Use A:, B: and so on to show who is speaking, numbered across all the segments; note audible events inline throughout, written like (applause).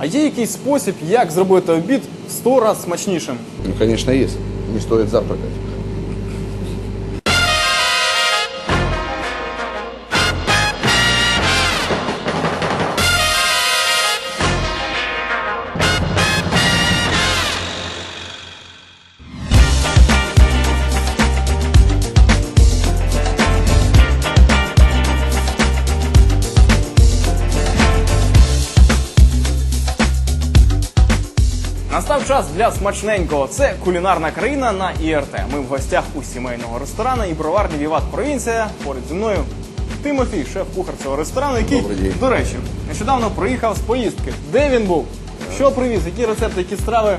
A: А є якийсь спосіб, як зробити обід в 100 разів смачнішим?
B: Ну, конечно, есть. Не стоит завтракать.
A: Настав час для смачненького. Це кулінарна країна на ІРТ. Ми в гостях у сімейного ресторану і броварні Віват Провінція. Поряд зі мною Тимофій, шеф-кухар цього ресторану, який,
B: Добрий день.
A: до речі, нещодавно приїхав з поїздки. Де він був? Що привіз? Які рецепти, які страви?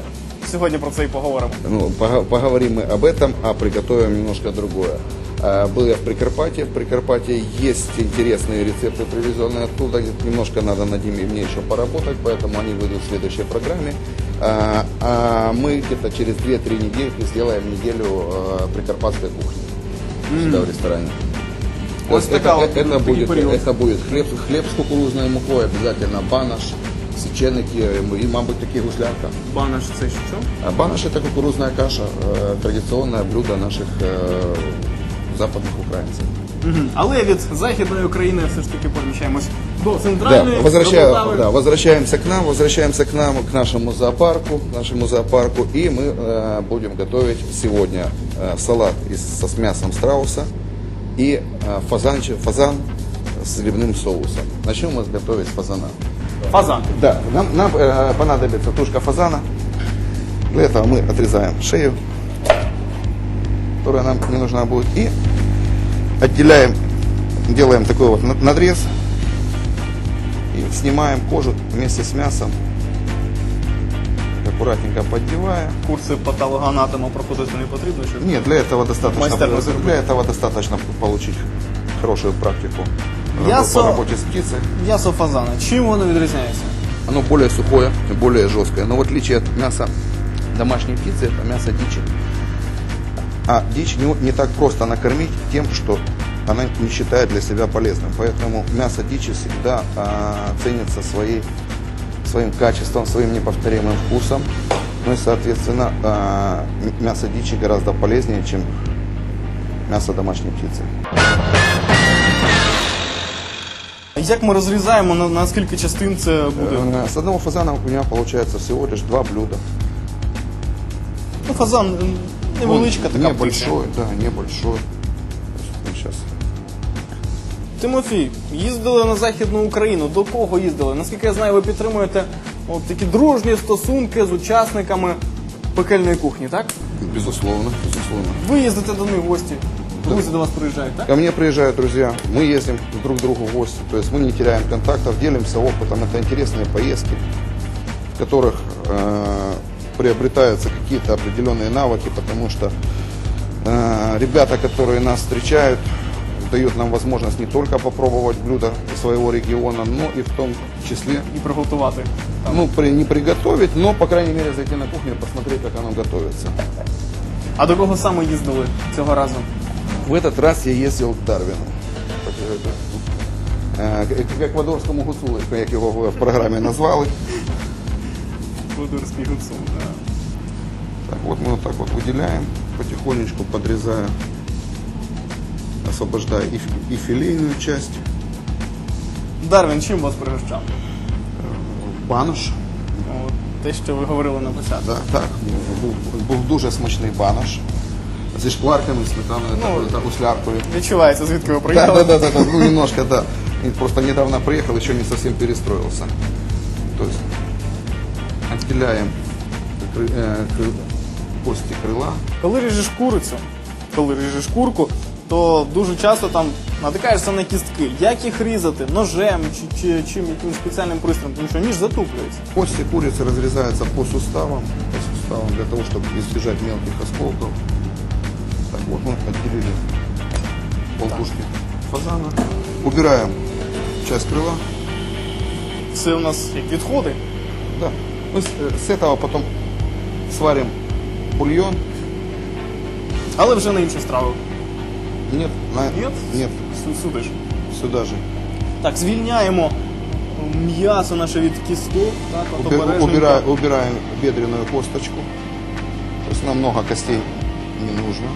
A: Сьогодні про це і поговоримо.
B: Ну, пога- поговорим мы об этом, а приготовим немножко другое. А, Был я в Прикарпатье. В Прикарпатье есть интересные рецепты, привезенные оттуда. Где-то Немножко надо над ними мне еще поработать, поэтому они выйдут в следующей программе. А, а мы где-то через 2-3 недельки сделаем неделю э, прикарпатской кухни у себя в ресторане. То
A: Вот
B: есть это,
A: такая вот
B: это
A: такой
B: будет,
A: период.
B: это будет хлеб, хлеб с кукурузной мукой, обязательно банаш, сеченики и, мабуть, таки гуслярка.
A: Банаш, це що?
B: А банаш это кукурузная каша, э, традиционное блюдо наших э, западных украинцев.
A: Мгм. Але від західної України все ж таки переміщаємось до.
B: Да,
A: до
B: возвраща-
A: Полтави.
B: да, возвращаемся к нам, возвращаемся к нам, к нашему зоопарку, нашему зоопарку, и мы э, будем готовить сегодня э, салат из, со, с мясом страуса и э, фазанчи- фазан с грибным соусом. Начнем мы готовить фазана.
A: Фазан.
B: Да, нам, нам э, понадобится тушка фазана. Для этого мы отрезаем шею, которая нам не нужна будет, и отделяем, делаем такой вот на- надрез и снимаем кожу вместе с мясом, аккуратненько поддевая.
A: Курси патологоанатома проходити не потрібно, щоб
B: Нет, для этого достаточно,
A: Майстерно зарубить.
B: для этого достаточно получить хорошую практику э,
A: Мясо-
B: по работе с птицей.
A: м'ясо фазана. Чим воно відрізняється?
B: Оно более сухое, более жесткое. Но в отличие от мяса домашней птицы, это мясо дичи. А дичь не, не так просто накормить тем, что она не считает для себя полезным. Поэтому мясо дичи всегда а, ценится своей, своим качеством, своим неповторимым вкусом. Ну и, соответственно, а, м- мясо дичи гораздо полезнее, чем мясо домашней птицы.
A: Як ми розрізаємо, на, на скільки частин це буде?
B: Э, С одного фазана у меня получается всего лишь два блюда.
A: Ну, фазан м, невеличка така птиця.
B: Небольшой, да, небольшой. Сейчас.
A: Тимофій, їздили на Західну Україну. До кого їздили? Наскільки я знаю, ви підтримуєте от такі дружні стосунки з учасниками пекельної кухні, так?
B: Безусловно, безусловно.
A: Ви їздите до них в гості. Друзі до вас приїжджають, так?
B: Ко мне приезжают друзья, мы ездим друг к другу в гости, то есть мы не теряем контактов, делимся опытом. Это интересные поездки, в которых э, приобретаются какие-то определенные навыки, потому что э, ребята, которые нас встречают, дают нам возможность не только попробовать блюда своего региона, но и в том числе
A: І приготувати.
B: ну, при, не приготовить, но, по крайней мере, зайти на кухню и посмотреть, как оно готовится.
A: А до кого саме їздили цього разу?
B: В этот раз я ездил к Дарвину. Э, к- к эквадорскому гуцулу, як його в програмі назвали.
A: Володимирський гуцул. да.
B: Так, вот мы вот так вот выделяем, потихонечку подрезая, освобождая и, ф- и филейную часть.
A: Дарвін, чим вас пригощав?
B: Банош.
A: От, те, що ви говорили на початку.
B: Да, так, був, був дуже смачний банош. Зі шкварками, сметаною
A: Ну,
B: та, та гусляркою.
A: Відчувається, звідки ви
B: Да,
A: приїхали.
B: да, да, да, да, ну немножко, да. И просто недавно приехал, еще не совсем перестроился. То есть отделяем кры- э, кры- кости крыла.
A: Коли ріжеш курицю, коли ріжеш курку, то дуже часто там натикаєшся на кістки. Як їх різати? Ножем чи, чи чим якимось спеціальним пристроєм, тому що ніж затуплюється.
B: Кости курицы разрезаются по суставам, по суставам для того, чтобы избежать мелких осколков. Так вот мы отделили полтушки фазана. Убираем часть крыла.
A: Це у нас як відходи.
B: Да. Мы с, э, с этого потом сварим бульон.
A: Але вже на іншу страву.
B: Нет, на...
A: Нет?
B: Нет,
A: Су- Сюди ж.
B: сюда же.
A: Так, звільняємо м'ясо наше від кісток. Так, от
B: Убер-
A: обережненько.
B: убира- убираем бедренную косточку. То есть нам много костей не нужно.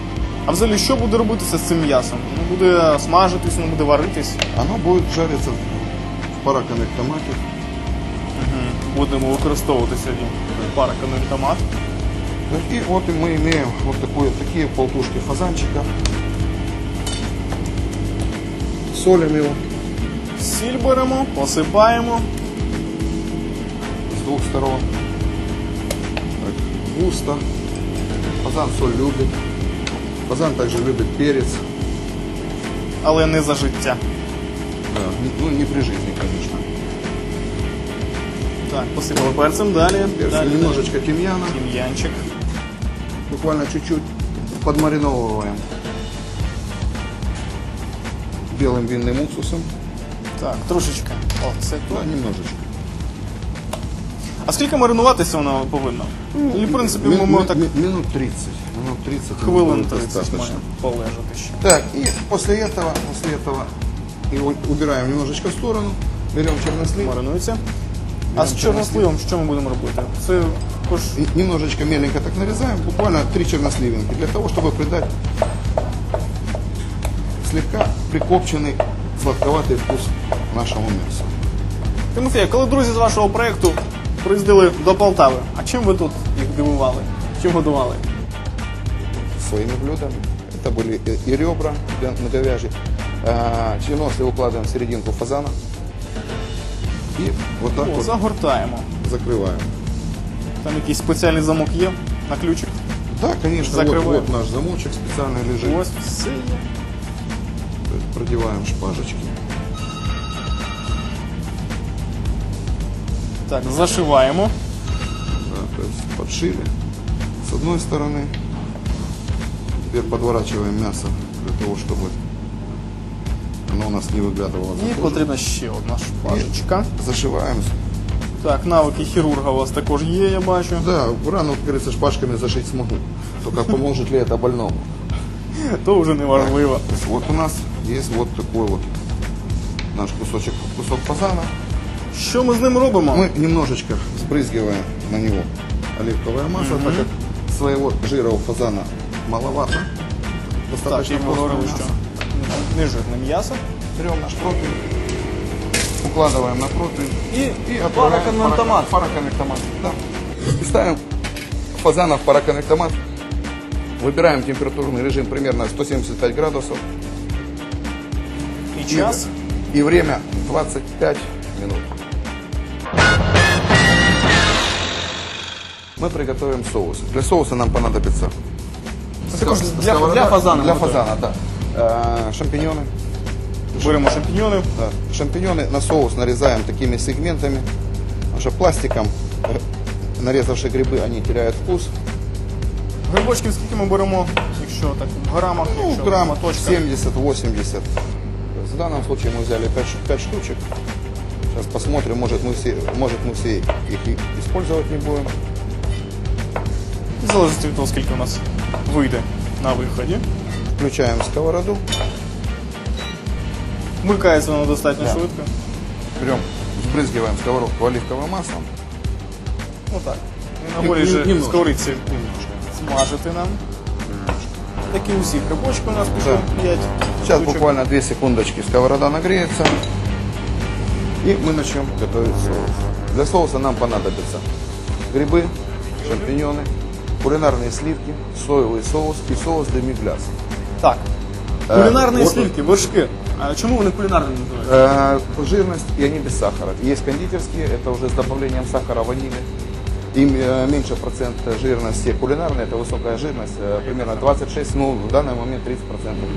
A: А взагалі, що буде робитися з цим м'ясом? Воно буде смажитись, воно буде варитись.
B: Оно будет жариться в параконнектомате.
A: Будемо використовувати сьогодні параконектомат.
B: И вот и мы имеем вот такое, такие полтушки фазанчика. Солим его
A: Сіль беремо, посипаємо.
B: с двух сторон. Так, густо. Фазан соль любит. Фазан также любит перец.
A: Але не за життя.
B: Да, не- ну, не при жизни, конечно.
A: Так, посипали перцем, далі.
B: Перца,
A: далі
B: немножечко тимьяна.
A: Тім'янчик.
B: Буквально чуть-чуть подмариновываем белым винным уксусом.
A: Так, трошечки. О, це
B: Да,
A: то.
B: немножечко.
A: А скільки маринуватися воно повинно? І, в принципі,
B: Ми-
A: ми
B: ми-
A: так
B: ми- минут 30. Минут 30.
A: хвилин
B: будет
A: 30
B: достаточно.
A: має полежати ще.
B: Так, и после этого, после этого его убираем немножечко в сторону, берем чернослив,
A: Маринується. А з чорносливом що ми будемо робити? Це також
B: и немножечко меленько так нарезаем, буквально три черносливинки, для того, чтобы придать слегка прикопченный сладковатый вкус нашему мясу.
A: Тимофія, коли друзі з вашого проєкту приїздили до Полтави, а чим ви тут їх дивували? Чим годували?
B: своими блюдами. Это были и- и ребра для- на говяжьи. А, Чернослив укладываем в серединку фазана. И вот так
A: О,
B: вот
A: загортаємо.
B: закрываем.
A: Там якийсь спеціальний замок є на ключик.
B: Да, конечно, вот,
A: Закрываем.
B: вот наш замочек специально лежит.
A: Ось все є.
B: То есть продеваем шпажечки.
A: Так, зашиваємо.
B: Да, то есть подшили с одной стороны. Теперь подворачиваем мясо для того, чтобы оно у нас не выглядывало. за
A: І
B: кожу.
A: потрібна ще одна шпажечка.
B: Зашиваем.
A: Так, навики хірурга у вас також є, я бачу.
B: Да, рану, как говорится, шпажками зашить смогу. Только поможет ли это больному? (laughs)
A: То вже не важливо.
B: То есть вот у нас есть вот такой вот наш кусочек, кусок фазана.
A: Що ми з ним робимо?
B: Мы немножечко сбрызгиваем на него оливковое масло, так как своего жира у фазана маловато.
A: Так,
B: Достаточно
A: говорили,
B: просто
A: що
B: мяса.
A: не жирне м'ясо.
B: Берем наш противень, укладываем на противень
A: І,
B: и отправляем в паракон-. Да. И ставим фазана в параконнектомат. Выбираем температурный режим примерно 175 градусов
A: І час.
B: И время 25 минут. Мы приготовим соус. Для соуса нам понадобится
A: також
B: ска-
A: для-
B: сковорода-
A: для фазана
B: Для
A: готовим.
B: фазана, да. Э, шампиньоны.
A: Беремо шампіньони.
B: Да. Шампиньоны на соус нарезаем такими сегментами. Потому что пластиком э, нарезавшие грибы, они теряют вкус.
A: Грибочків скільки ми беремо, якщо так в грамах,
B: Ну,
A: якщо
B: грамм
A: точка.
B: 70-80. В данном случае мы взяли 5, штучек. Сейчас посмотрим, может мы, все, может мы все их и использовать не будем.
A: В залежності від того, скільки у нас вийде на виході.
B: Включаем сковороду,
A: Вмикається воно достатньо швидко.
B: берем, сбрызгиваем сковородку оливковым маслом.
A: Отак. І на голій
B: Ні-
A: же
B: немножко.
A: сковорідці смажити нам. Такі усі грибочки у нас пішло
B: Да.
A: 5.
B: Сейчас буквально 2 секундочки сковорода нагреется. И мы начнем готовить соус. Для соуса нам понадобятся грибы, шампиньоны, кулинарные сливки, соевый соус и соус демигляс.
A: Так.
B: Е,
A: Кулінарні
B: от-
A: слівки, вершки. А чому вони кулінарні називаються?
B: Э, жирность, и они без сахара. Есть кондитерские, это уже с добавлением сахара, ванили. Им э, меньше процент жирности. Кулинарная, это высокая жирность, э, примерно 26, ну в данный момент 30 процентов.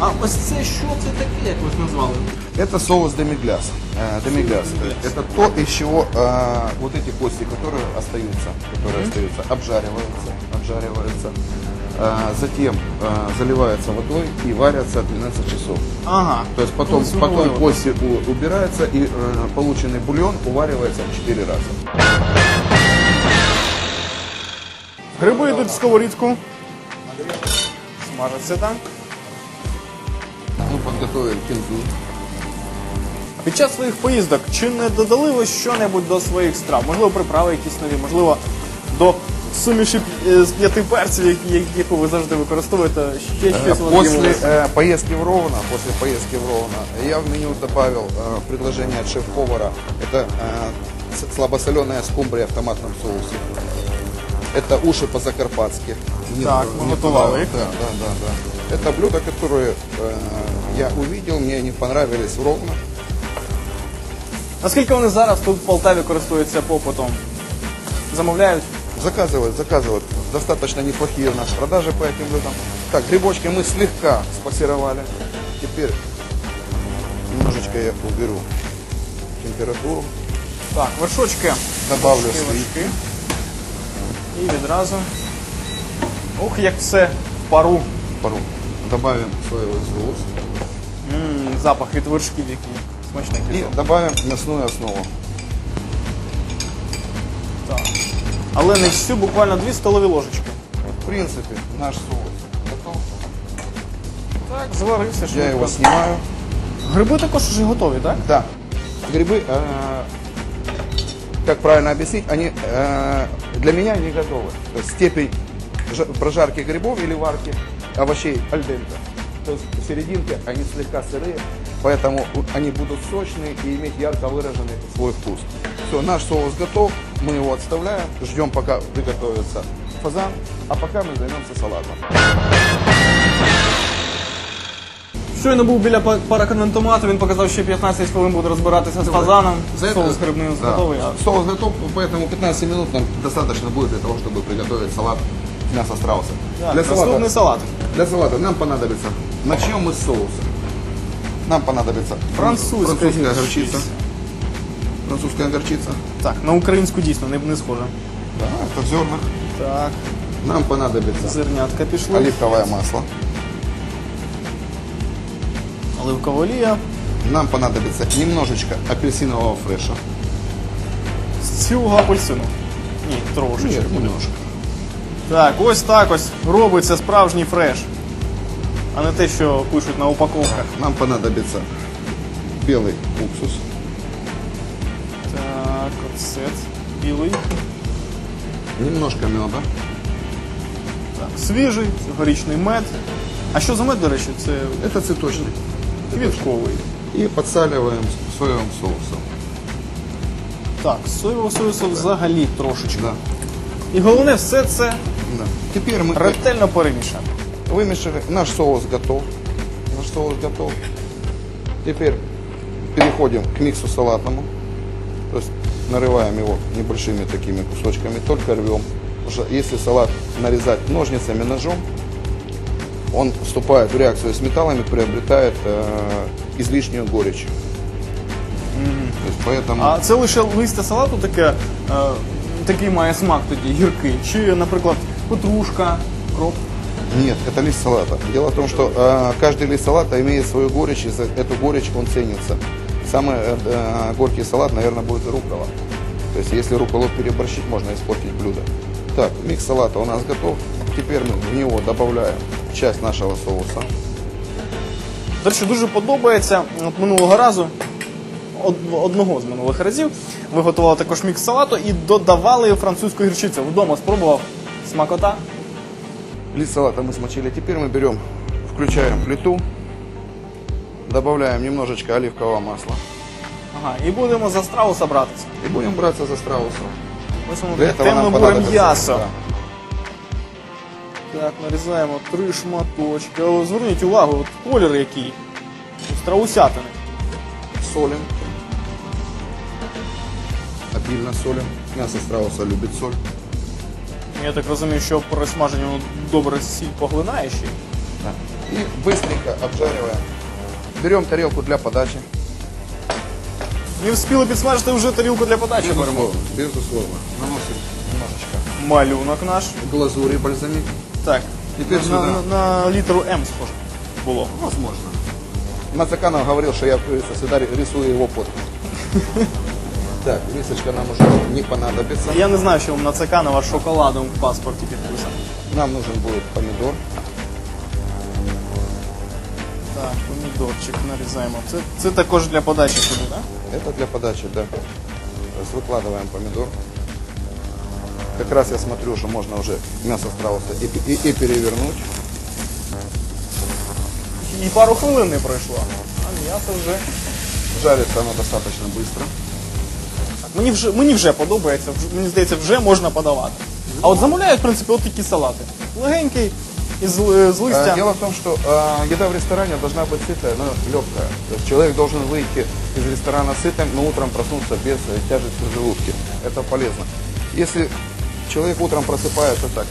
A: А ось це що це таке, як ви ж назвали?
B: Это соус демигляс. Э, демигляс. Это то, из чего э, вот эти кости, которые остаются, которые остаются, обжариваются, обжариваются. Э, затем э, заливаются водой и варятся 12 часов.
A: Ага.
B: То есть потом,
A: Ну,
B: потом кости у- убираются и э, полученный бульон уваривается в 4 раза.
A: Гриби йдуть в сковорідку. Смажаться там.
B: Мы подготовим кинзу.
A: Під час своїх поїздок чи не додали ви що-небудь до своїх страв? Можливо, приправи якісь нові, можливо, до суміші е, з п'яти перців, які- яку ви завжди використовуєте, ще
B: Э,
A: щось у вас
B: После
A: з'явилося?
B: э, поездки в Ровно, после поездки в Ровно, я в меню добавил э, предложение от шеф-повара. Это э, с- слабосоленая скумбрия в томатном соусе. Это уши по-закарпатски. Мне-
A: Так, мы
B: мне
A: готовали
B: понравилось.
A: их.
B: Да, да, да, да. Это блюда, которые э, я увидел, мне они понравились в Ровно.
A: Наскільки вони зараз тут в Полтаві користуються попитом? Замовляють?
B: Заказывают, заказывают. Достаточно неплохие у нас продажи по этим блюдам. Так, грибочки мы слегка спассеровали. Теперь немножечко я уберу температуру.
A: Так, вершочки.
B: Добавлю
A: Вершки,
B: свої.
A: вершки. І відразу. Ух, як все в пару.
B: Пару. Добавим соевый соус.
A: М, запах від вершків, який смачний.
B: И добавим мясную основу.
A: Так. Але не всю, буквально дві столові ложечки.
B: В принципе, наш соус готов.
A: Так, зварився швидко.
B: Я его снимаю.
A: Гриби також вже готові, так?
B: Да. Грибы, э, как правильно объяснить, они э, для меня не готовы. Степень жа- прожарки грибов или варки овощей альдента. То есть в серединке они слегка сырые, поэтому они будут сочные и иметь ярко выраженный свой вкус. Все, наш соус готов, мы его отставляем, ждем пока приготовится фазан, а пока мы займемся салатом.
A: Щойно був біля па- параконвентомату, він показав, що 15 хвилин буде розбиратися з фазаном.
B: За
A: Соус
B: это-
A: грибний
B: да.
A: готовий. а
B: Соус готов, поэтому 15 минут нам достаточно будет для того, чтобы приготовить салат мяса страуса.
A: Так,
B: для,
A: наступний
B: салата,
A: салат.
B: для салата нам понадобится, начнем мы с соуса. Нам понадобится
A: Французская
B: французская
A: горчица.
B: горчица. Французская горчица.
A: Так, на українську дійсно не, не схоже.
B: Да, это в зернах.
A: Так,
B: Нам понадобится
A: зернятка пішли.
B: оливковое масло.
A: Оливкова олія.
B: Нам понадобится немножечко апельсинового фреша.
A: З цього апельсину. Ні, трошечки.
B: Нет, немножко.
A: Так, ось так ось робиться справжній фреш. А не те, що пишуть на упаковках.
B: Нам понадобится белый уксус.
A: Так, оцет. Білий.
B: Немножко меда.
A: Так, свіжий, цьогорічний мед. А що за мед, до речі, це
B: Это цветочный.
A: квітковий.
B: И подсаливаем соевым соусом.
A: Так, соєвого соусу взагалі трошечки.
B: Да.
A: І головне, все це
B: да. Теперь мы
A: ретельно перемішати.
B: вымешали. Наш соус готов. Наш соус готов. Теперь переходим к миксу салатному. То есть нарываем его небольшими такими кусочками, только рвем. Потому что если салат нарезать ножницами, ножом, он вступает в реакцию с металлами, приобретает э, излишнюю горечь. То есть поэтому...
A: А це лише листя салату таке, е, такий має смак тоді, гіркий. Чи, наприклад, петрушка, кроп.
B: Нет, это лист салата. Дело в том, что э, каждый лист салата имеет свою горечь, и за эту горечь он ценится. Самый э, э, горький салат, наверное, будет рукола. То есть, если руколу переборщить, можно испортить блюдо. Так, микс салата у нас готов. Теперь мы в него добавляем часть нашего соуса.
A: До речі, дуже подобається. От минулого разу, од- одного з минулих разів, ви готували також мікс салату і додавали французьку гірчицю. Вдома спробував смакота.
B: Лист салата мы смочили. Теперь мы берем, включаем плиту, добавляем немножечко оливкового масла.
A: Ага, і будемо за страуса братися.
B: И будем браться за страусом.
A: Ось воно
B: Для
A: таке
B: этого нам
A: темно-буре
B: понадобится...
A: м'ясо.
B: да.
A: Так, нарізаємо три шматочки. Але зверніть увагу, от колір який. Страусятини.
B: солим. Обильно солим. Мясо страуса любит соль.
A: Я так розумію, що при смаженні воно добре сіль поглинає ще. й.
B: И быстренько обжариваем. Берем тарелку для подачи.
A: Не встигли підсмажити вже тарілку для подачі беремо.
B: Безусловно. Наносим немножечко
A: Малюнок наш.
B: глазури бальзамик.
A: Так.
B: Тепер
A: на,
B: сюди.
A: на, на літеру М схоже було.
B: Возможно. Мацаканов говорил, что я говорится, всегда рисую его подпись. (laughs) Так, рисочка нам уже не понадобится.
A: Я не знаю, що на Цеканова шоколадом в паспорті підписано.
B: Нам нужен будет помидор.
A: Так, помідорчик нарізаємо. Це, це також для подачі сюди, так?
B: Это для подачи, да. То есть выкладываем помидор. Как раз я смотрю, что можно уже мясо страуса и, и- и перевернуть.
A: І пару хвилин не пройшло. А м'ясо вже.
B: Жарится оно достаточно быстро.
A: Так, мені вже мені вже подобається, вже- мені здається, вже можна подавати. А от замовляють, в принципі, от такі салати. Легенький, із, л- з
B: Э,
A: листя.
B: Дело в том, что э, еда в ресторане должна быть сытая, но легкая. То есть человек должен выйти из ресторана сытым, но утром проснуться без э, тяжести в желудке. Это полезно. Если человек утром просыпается так,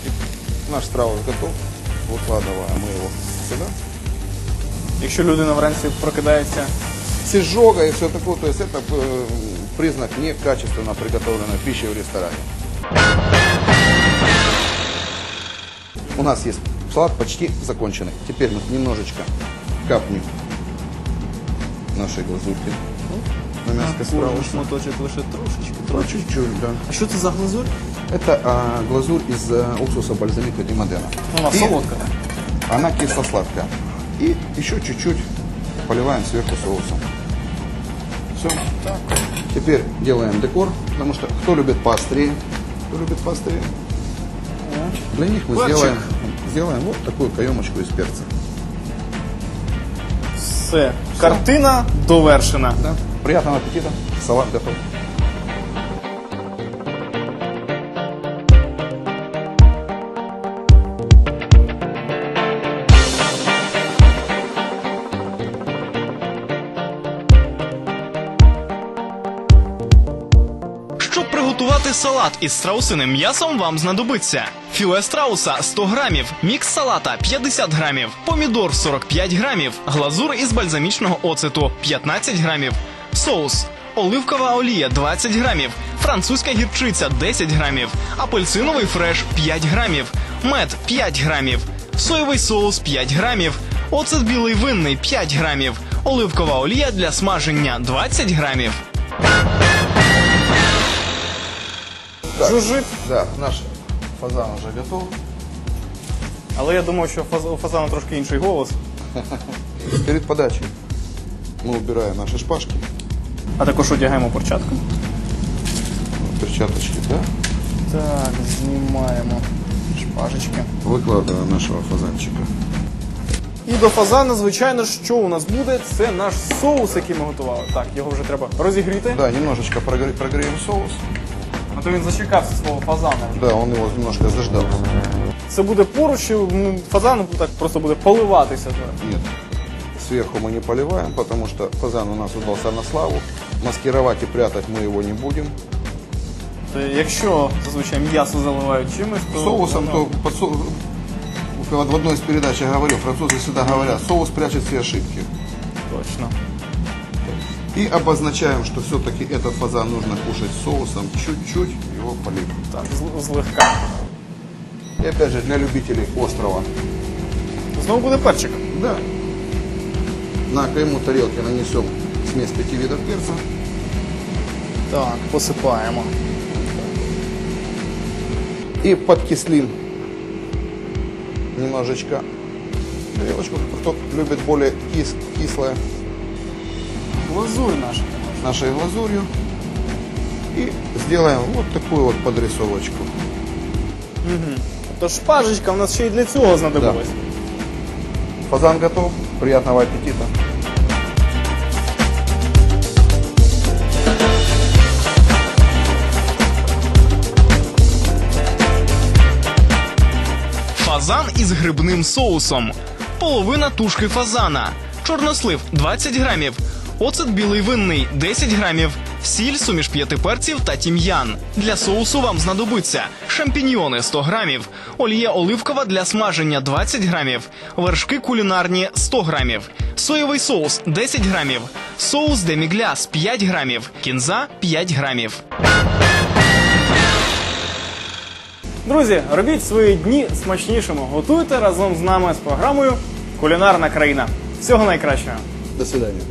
B: наш страус готов, выкладываем мы его сюда.
A: Якщо людина вранці прокидається.
B: С изжогой и все такое, то есть это э, признак некачественно приготовленной пищи в ресторане. У нас есть салат почти законченный. Теперь мы немножечко капнем нашей глазурки на мяско страуса.
A: шматочок лише трошечки. Трошечки.
B: чуть-чуть, да.
A: А що це за глазурь?
B: Это а, глазурь из а, уксуса бальзамика Димодена.
A: Вона
B: И
A: солодка.
B: Она кисло-сладкая. И еще чуть-чуть поливаем сверху соусом. Все. Теперь делаем декор, потому что кто любит поострее, кто любит поострее. Для них мы
A: Перчик.
B: сделаем, сделаем вот такую каемочку из перца.
A: Все. Картина довершена.
B: Да? Приятного аппетита. Салат готов.
C: Салат із страусиним м'ясом, вам знадобиться філе страуса 100 грамів, мікс салата 50 грамів, помідор 45 грамів, глазур із бальзамічного оцету 15 грамів, соус, оливкова олія 20 грамів, французька гірчиця 10 грамів, апельсиновий фреш 5 грамів, мед 5 грамів, соєвий соус 5 грамів, оцет білий винний 5 грамів, оливкова олія для смаження 20 грамів
A: Жужжить.
B: Да, наш фазан уже готов.
A: Але я думаю, що фаз- у фазана трошки інший голос. (laughs)
B: Перед подачей мы убираем наши шпажки,
A: А також одягаємо перчатку.
B: перчаточки, да?
A: Так, знімаємо шпажечки.
B: Выкладываем нашего фазанчика.
A: І до фазана, звичайно, що у нас буде, це наш соус, який ми готували. Так, його вже треба розігріти.
B: Да, немножечко прогре- прогреем соус.
A: А то він зачекався свого фазана. вже.
B: Да, он его немножко заждался.
A: Це буде поруч, і ну, фазан так просто буде поливатися.
B: Нет. Сверху мы не поливаем, потому что фазан у нас удался на славу. Маскировать и прятать мы его не будем.
A: То якщо зазвичай м'ясо заливають чимось, то
B: Соусом,
A: воно-
B: то под со- вот в одной из передач я говорил, французы всегда говорят, соус прячет все ошибки.
A: точно.
B: И обозначаем, что все-таки этот фазан нужно кушать соусом, чуть-чуть его полив.
A: Так, злегка.
B: И опять же, для любителей острова.
A: Знову буде перчик.
B: Да. На кайму тарелки нанесем смесь пяти видов перца.
A: Так, посипаємо.
B: И подкислим немножечко тарелочку. Кто любит более кис- кислое,
A: Глазурь наша.
B: нашей глазурью. И сделаем вот такую вот подрисовочку.
A: То шпажечка в нас ще й для цього знадобилась.
B: Фазан готов. Приятного аппетита.
C: Фазан із грибним соусом, половина тушки фазана, чорнослив 20 грамів, оцет білий винний 10 грамів, сіль, суміш п'яти перців та тім'ян. Для соусу вам знадобиться шампіньйони 100 грамів, олія оливкова для смаження 20 грамів, вершки кулінарні 100 грамів, соєвий соус 10 грамів, соус демігляс 5 грамів, кінза 5 грамів.
A: Друзі, робіть свої дні смачнішими. Готуйте разом з нами з програмою Кулінарна країна. Всього найкращого.
B: До свидания.